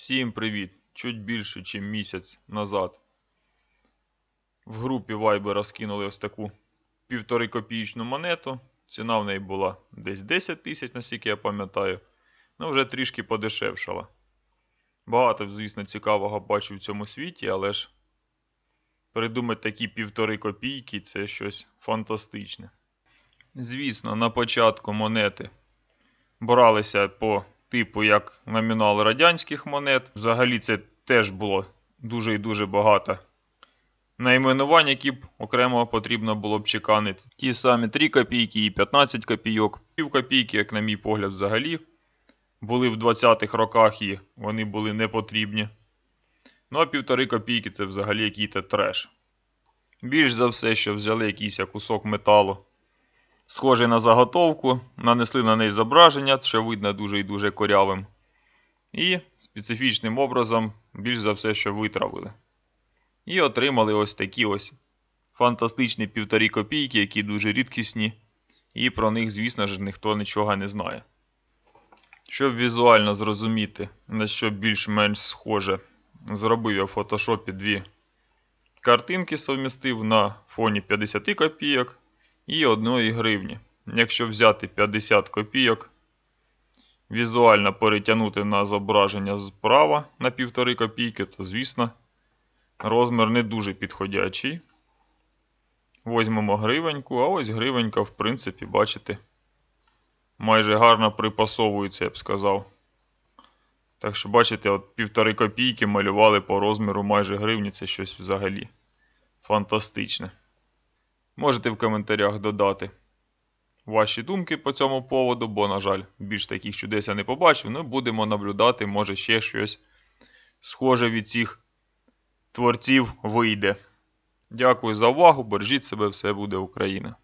Всім привіт! Чуть більше, ніж місяць назад. В групі Viber розкинули ось таку півтори копієчну монету. Ціна в неї була десь 10 тисяч, наскільки я пам'ятаю. Ну, вже трішки подешевшала. Багато, звісно, цікавого бачу в цьому світі, але ж придумати такі півтори копійки це щось фантастичне. Звісно, на початку монети бралися по типу як номінал радянських монет. Взагалі це теж було дуже і дуже багато найменувань, які б окремо потрібно було б чеканити. Ті самі 3 копійки і 15 копійок. Пів копійки, як на мій погляд, взагалі були в 20-х роках і вони були не потрібні. Ну а півтори копійки це взагалі якийсь треш. Більш за все, що взяли якийсь кусок металу, схожий на заготовку, нанесли на неї зображення, що видно дуже і дуже корявим. І специфічним образом, більш за все, що витравили. І отримали ось такі ось фантастичні півторі копійки, які дуже рідкісні, і про них, звісно ж, ніхто нічого не знає. Щоб візуально зрозуміти, на що більш-менш схоже, зробив я в фотошопі дві картинки, совмістив на фоні 50 копійок і 1 гривні. Якщо взяти 50 копійок, візуально перетягнути на зображення справа на 1,5 копійки, то, звісно, розмір не дуже підходячий. Возьмемо гривеньку, а ось гривенька, в принципі, бачите, майже гарно припасовується, я б сказав. Так що, бачите, от півтори копійки малювали по розміру майже гривні, це щось взагалі фантастичне. Можете в коментарях додати ваші думки по цьому поводу, бо, на жаль, більш таких чудес я не побачив. Ну, будемо наблюдати, може ще щось схоже від цих творців вийде. Дякую за увагу. Бережіть себе, все буде Україна!